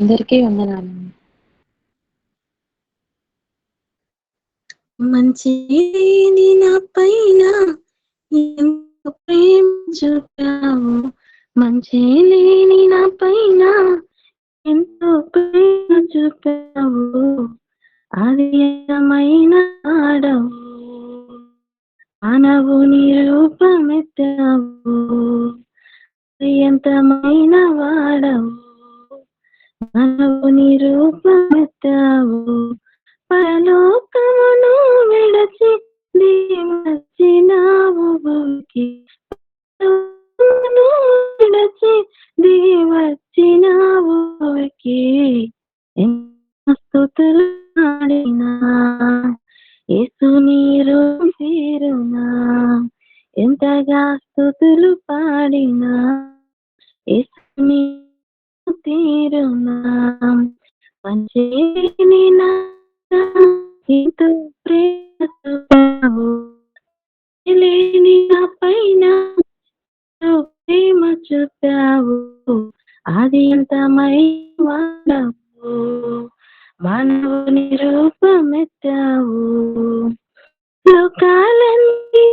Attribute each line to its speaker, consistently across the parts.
Speaker 1: అందరికీ వందనాలు.
Speaker 2: మంచి నా పైన ప్రేమ చూపావు? మంచి లేని నా పైన ఎంతో ప్రేమ చూపావు? ఆదియమైన ఆడవు. అనవు నిరూపమెత్తావు ఎంతమైన వాడవు మానవు నిరూపమెత్తావు పరలోకమును విడచి దీవచ్చినావు భూమికి. విడచి దీవచ్చినావు భూమికి. ఎన్నో స్తుతులు పాడినా యేసు నీరు తీరునా ఎంతగా స్థుతులు పాడినా యేసు లేని నా పైన ప్రేమ చూపావు. అది మానవుని రూపమెత్తావు. లోకాలన్నీ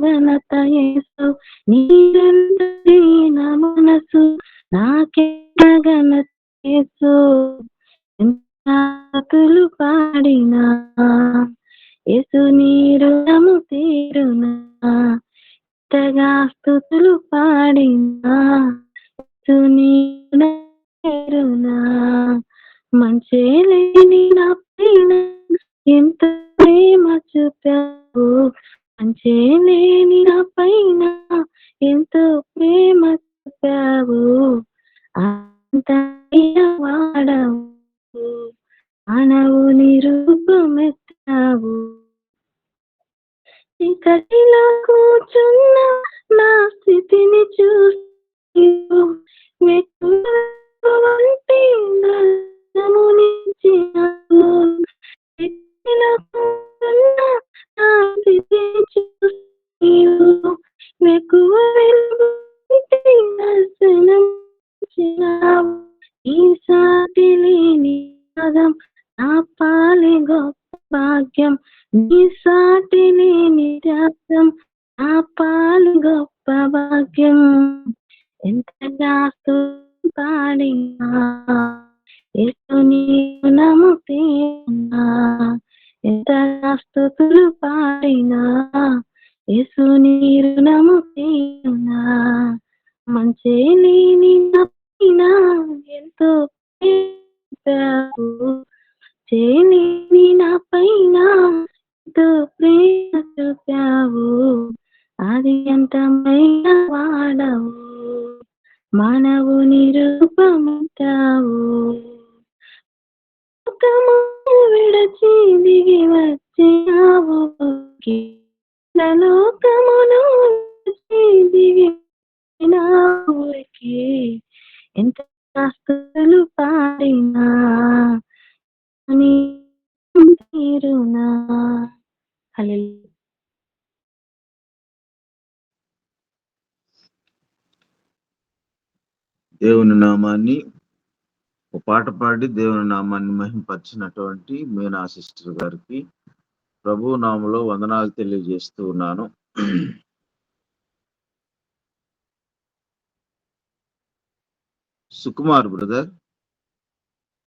Speaker 2: ఘనత యేసు నీరెంత దీన మనసు నాకెంత ఘనత యేసు ఎంతలు పాడినా యేసు నీరుము తీరునా. ఎంతగా స్థుతులు పాడినా యేసు నీరు తీరునా మంచి లేని నా పైన ఎంత ప్రేమ చూపావు. అంచేలేని నా పైన ఎంతో ప్రేమ చెప్పావు అంత వాడవు. అనవు నిరూపమెత్తావు. ఇకటిలో కూర్చున్న నా స్థితిని చూసి సాటి లేని పదం నా పాలి గొప్ప భాగ్యం. నీ సాటి లేని త్యాగం నా పాలి గొప్ప భాగ్యం. ఎంతగా పాడినా ఎటు యేసుని నమ్ముతీనా ఎంతగా స్థుతులు పాడినా యేసు నీరు నమ్ముతీనా మంచి పైన ప్రేమ చూపావు? అది ఎంతమైన వాడవు? మనవు నిరూపముతావు విడచి దిగి వచ్చావు లోకమును దిగి ఊరికి ఎంత
Speaker 3: దేవుని నామాన్ని ఒక పాట పాడి దేవుని నామాన్ని మహింపరిచినటువంటి మీనా సిస్టర్ గారికి ప్రభు నామలో వందనాలు తెలియజేస్తూ ఉన్నాను. సుకుమార్ బ్రదర్.